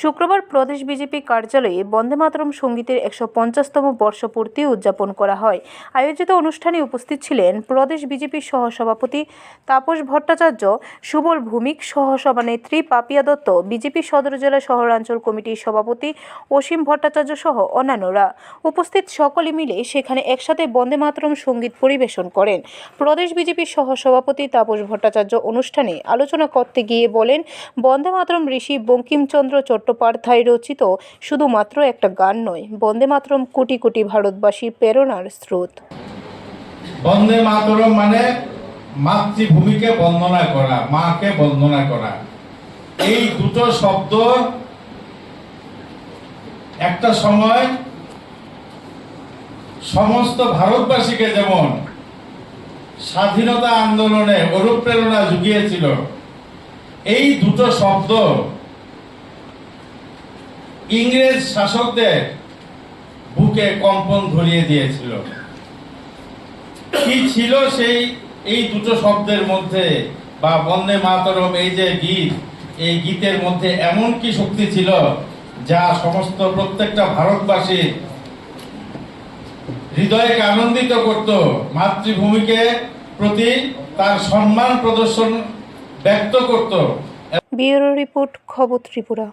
শুক্রবার প্রদেশ বিজেপি কার্যালয়ে বন্দে মাতরম সঙ্গীতের একশো পঞ্চাশতম বর্ষপূর্তি উদযাপন করা হয়। আয়োজিত অনুষ্ঠানে উপস্থিত ছিলেন প্রদেশ বিজেপির সহসভাপতি তাপস ভট্টাচার্য, সুবল ভূমিক, সহসভানেত্রী পাপিয়া দত্ত, বিজেপি সদর জেলা শহরাঞ্চল কমিটির সভাপতি অসীম ভট্টাচার্য সহ অন্যান্যরা। উপস্থিত সকলে মিলে সেখানে একসাথে বন্দে মাতরম সংগীত পরিবেশন করেন। প্রদেশ বিজেপির সহসভাপতি তাপস ভট্টাচার্য অনুষ্ঠানে আলোচনা করতে গিয়ে বলেন, বন্দে মাতরম ঋষি বঙ্কিমচন্দ্র চট্টোপাধ্যায় রচিত শুধুমাত্র একটা গান নয়, বন্দে মাতরম কোটি কোটি ভারতবাসীর প্রেরণার স্রোত। বন্দে মাতরম মানে মাতৃভূমিকে বন্দনা করা, মাকে বন্দনা করা। এই দুটো শব্দ একটা সময় সমস্ত ভারতবাসীকে যেমন স্বাধীনতা আন্দোলনে অনুপ্রেরণা জুগিয়েছিল, এই দুটো শব্দ ইংরেজ শাসকদের বুকে কম্পন ধরিয়ে দিয়েছিল। কি ছিল সেই, এই দুটো শব্দের মধ্যে বা বন্দে মাতরম, এই যে গীত, এই গীতের মধ্যে এমন কি শক্তি ছিল যা সমস্ত প্রত্যেকটা ভারতবাসীর হৃদয়কে আনন্দিত করত, মাতৃভূমিকে প্রতি তার সম্মান প্রদর্শন ব্যক্ত করত। ব্যুরো রিপোর্ট, খবর ত্রিপুরা।